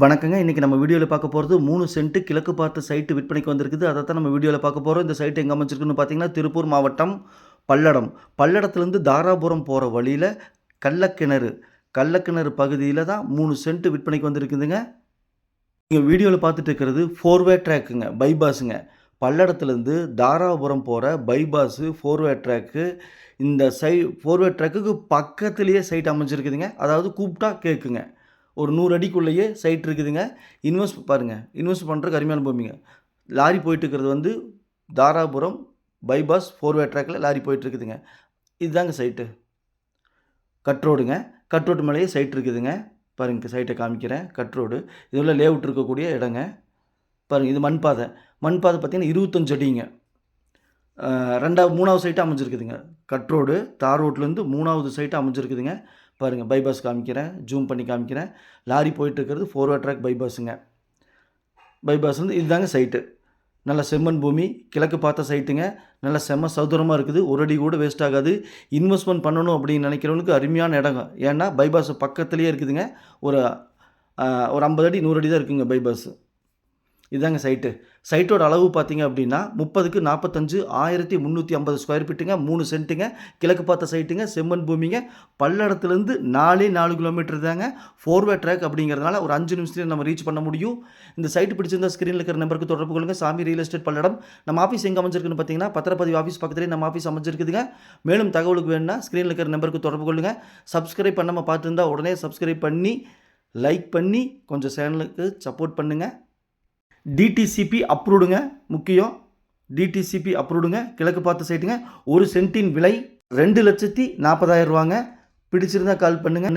வணக்கங்க. இன்றைக்கி நம்ம வீடியோவில் பார்க்க போகிறது மூணு சென்ட்டு கிழக்கு பார்த்த சைட்டு விற்பனைக்கு வந்திருக்குது. அதை தான் நம்ம வீடியோவில் பார்க்க போகிறோம் இந்த சைட்டு எங்கே அமைச்சிருக்குன்னு பார்த்தீங்கன்னா திருப்பூர் மாவட்டம் பல்லடம். பல்லடத்துலேருந்து தாராபுரம் போகிற வழியில் கள்ளக்கிணறு கள்ளக்கிணறு பகுதியில் தான் மூணு சென்ட் விற்பனைக்கு வந்திருக்குதுங்க. நீங்கள் வீடியோவில் பார்த்துட்டு இருக்கிறது ஃபோர்வே ட்ராக்குங்க பைபாஸுங்க பல்லடத்துலேருந்து தாராபுரம் போகிற பைபாஸு ஃபோர்வே ட்ராக்கு இந்த சை ஃபோர்வே ட்ராக்குக்கு பக்கத்துலேயே சைட் அமைஞ்சிருக்குதுங்க. அதாவது கூப்பிட்டா கேட்குங்க ஒரு நூறு அடிக்குள்ளேயே சைட் இருக்குதுங்க. இன்வெஸ்ட் பாருங்கள் இன்வெஸ்ட் பண்ணுறதுக்கு அருமையான பூமிங்க. லாரி போயிட்டு இருக்கிறது வந்து தாராபுரம் பைபாஸ் ஃபோர்வே ட்ராக்கில் லாரி போயிட்டு இருக்குதுங்க இதுதாங்க சைட்டு கட் ரோடுங்க கட் ரோடு மேலேயே சைட் இருக்குதுங்க. பாருங்க சைட்டை காமிக்கிறேன். கட் ரோடு இதில் லேவுட் இருக்கக்கூடிய இடங்க. பாருங்கள் இது மண்பாதை. மண்பாதை பார்த்தீங்கன்னா இருபத்தஞ்சு அடிங்க. ரெண்டாவது மூணாவது சைட்டு அமைஞ்சிருக்குதுங்க. கட் ரோடு தார் ரோட்லேருந்து மூணாவது சைட்டு அமைஞ்சிருக்குதுங்க. பாருங்கள் பைபாஸ் காமிக்கிறேன் ஜூம் பண்ணி காமிக்கிறேன். லாரி போயிட்டுருக்கிறது ஃபோர்வே ட்ராக் பைபாஸுங்க பைபாஸ் வந்து இதுதாங்க சைட்டு நல்ல செம்மண் பூமி கிழக்கு பார்த்த சைட்டுங்க நல்ல செம்ம சௌதரமாக இருக்குது. ஒரு அடி கூட வேஸ்ட் ஆகாது. இன்வெஸ்ட்மெண்ட் பண்ணணும் அப்படின்னு நினைக்கிறவனுக்கு அருமையான இடங்க ஏன்னா பைபாஸ் பக்கத்துலேயே இருக்குதுங்க. ஒரு ஒரு ஐம்பது அடி நூறு அடி தான் இருக்குங்க பைபாஸ் இதாங்க சைட்டு சைட்டோட அளவு பார்த்தீங்க அப்படின்னா முப்பதுக்கு நாற்பத்தஞ்சு ஆயிரத்தி முந்நூற்றி ஐம்பது ஸ்கொயர் ஃபீட்டுங்க மூணு சென்ட்டுங்க கிழக்கு பார்த்த சைட்டுங்க செம்மண் பூமிங்க. பல்லடத்துலேருந்து நாலே நாலு கிலோமீட்டர் தாங்க. ஃபோர்வே ட்ராக் அப்படிங்கிறதுனால ஒரு அஞ்சு நிமிஷத்தில் நம்ம ரீச் பண்ண முடியும். இந்த சைட்டு பிடிச்சிருந்தா ஸ்க்ரீனில் இருக்கிற நம்பருக்கு தொடர்பு கொள்ளுங்க. சாமி ரியல் எஸ்டேட் பல்லடம். நம்ம ஆஃபீஸ் எங்கே அமைஞ்சிருக்குன்னு பார்த்தீங்கன்னா பத்திரப்பதிவு ஆஃபீஸ் பக்கத்துலேயே நம்ம ஆஃபீஸ் அமைஞ்சிருக்குதுங்க. மேலும் தகவலுக்கு வேணும்னா ஸ்க்ரீனில் இருக்கிற நம்பருக்கு தொடர்பு கொள்ளுங்க. சப்ஸ்கிரைப் பண்ணாமல் பார்த்துருந்தா உடனே சப்ஸ்கிரைப் பண்ணி லைக் பண்ணி கொஞ்சம் சேனலுக்கு சப்போர்ட் பண்ணுங்கள் டிடிசிபி அப்ரூவ்டுங்க முக்கியம். டிடிசிபி அப்ரூவ்டுங்க கிழக்கு பார்த்த சைட்டுங்க ஒரு சென்ட்டின் விலை ரெண்டு லட்சத்தி நாற்பதாயிரம் ரூபாங்க. பிடிச்சிருந்தா கால் பண்ணுங்கள்